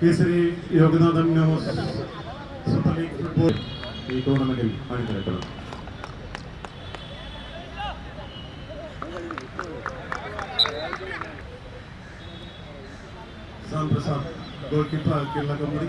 Kesari Yoganathan news super league football ഈ ടൂർണമെന്റിൽ അണിനിരക്കണം Sam Prasad goalkeeper Kerala company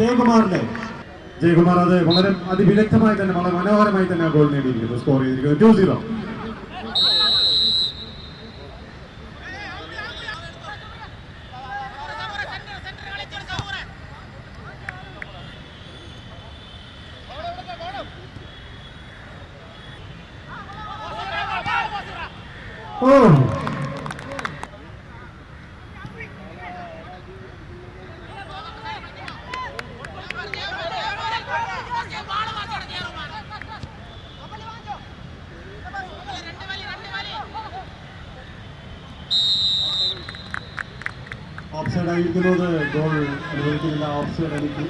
ജയകുമാറിന്റെ Jayakumar അത് വളരെ അതിവിദഗ്ധമായി തന്നെ വളരെ മനോഹരമായി തന്നെ ആ ഗോൾ നേടിയിരിക്കുന്നു. സ്കോർ ചെയ്തിരിക്കുന്നു. Two zero oh. Of side ആയിരിക്കുന്നത് ഗോൾ അനുവദിക്കുന്നില്ല ഓഫ് സൈഡ് ആയിരിക്കും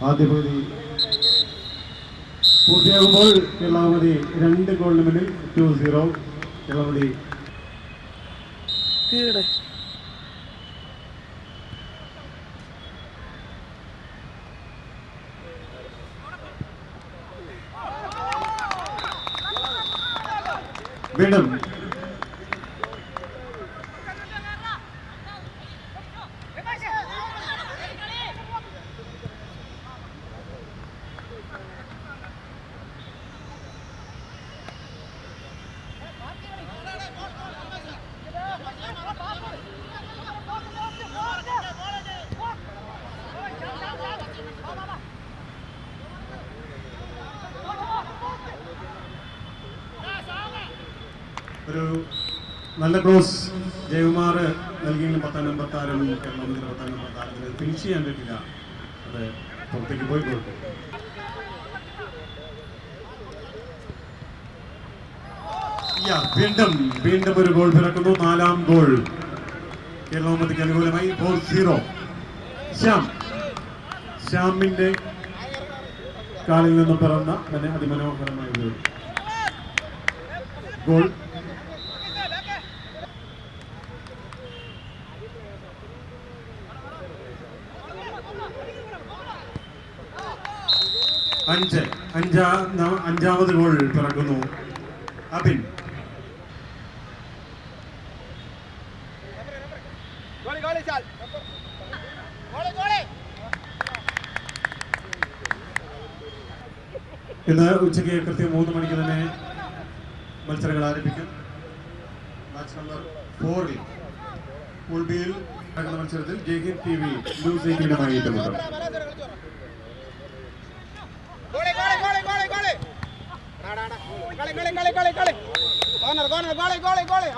ആദ്യ പകുതി പൂർത്തിയാകുമ്പോൾ കേരളാമതി രണ്ട് ഗോളിന് മുന്നിൽ ടു സീറോ കേരളാമതി. വീണ്ടും ഒരു നല്ല ക്ലോസ് ജയകുമാർ നൽകിയെങ്കിലും പത്താം നമ്പർ താരം കേരളത്തിന്റെ പത്താം നമ്പർ താരത്തിന് ഫിനിഷ് ചെയ്യാൻ പറ്റില്ല. അത് പുറത്തേക്ക് പോയി കൊടുത്തു വീണ്ടും വീണ്ടും ഒരു ഗോൾ പിറക്കുന്നു. നാലാം ഗോൾ. കേരളമതിക്ക് അനുകൂലമായി. Four zero Shyam. ശ്യാമിന്റെ കാലിൽ നിന്ന് പിറന്ന തന്നെ അതിമനോഹരമായ ഒരു ഗോൾ. അഞ്ച് അഞ്ചാ അഞ്ചാമത് ഗോൾ പിറക്കുന്നു. അബിൻ. ഇന്ന് ഉച്ചയ്ക്ക് കൃത്യം മൂന്ന് മണിക്ക് തന്നെ മത്സരങ്ങൾ ആരംഭിക്കും. മാച്ച് നമ്പർ ഫോറിൽ ഉൾബിയിൽ നടക്കുന്ന മത്സരത്തിൽ ജയ്ഹിന്ദ് ടി വി ന്യൂസ് എയ്റ്റീനുമായി ഏറ്റുമുട്ടും. ഗോളി ഗോളി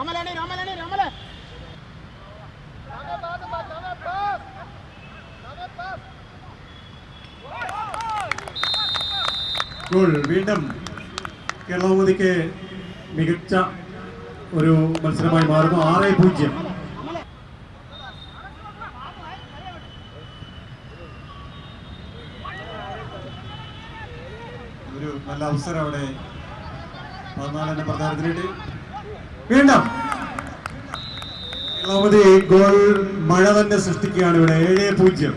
ഗോളി വീണ്ടും കേരളമതിക്ക് മികച്ച ഒരു മത്സരമായി മാറുന്നു. ആറ് പൂജ്യം. ഒരു നല്ല അവസരം അവിടെ പതിനാലിന്റെ പ്രധാനത്തിനായിട്ട്. വീണ്ടും ഇളവതി ഗോൾ മഴ തന്നെ സൃഷ്ടിക്കുകയാണ് ഇവിടെ. ഏഴ് പൂജ്യം.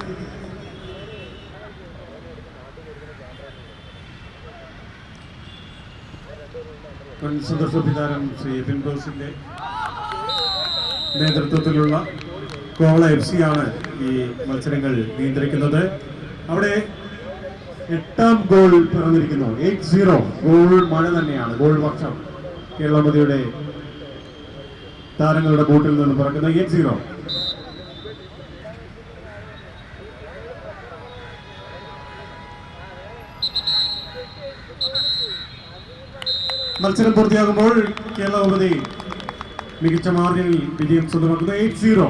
സന്ദർശ ശ്രീ എബിൻ ബോസിന്റെ നേതൃത്വത്തിലുള്ള കോവള എഫ് സി ആണ് ഈ മത്സരങ്ങൾ നിയന്ത്രിക്കുന്നത്. അവിടെ എട്ടാം ഗോൾ പിറന്നിരിക്കുന്നു എയ്റ്റ് സീറോ. ഗോൾ മഴ തന്നെയാണ്. ഗോൾ വർഷം. കേരളമതിയുടെ താരങ്ങളുടെ ബോട്ടിൽ നിന്ന് പിറക്കുന്ന എയ്റ്റ് സീറോ. മത്സരം പൂർത്തിയാകുമ്പോൾ കേരള ഉപതി മികച്ച മാർജിനിൽ വിജയം സ്വന്തമാക്കുന്നു എയ്റ്റ് സീറോ.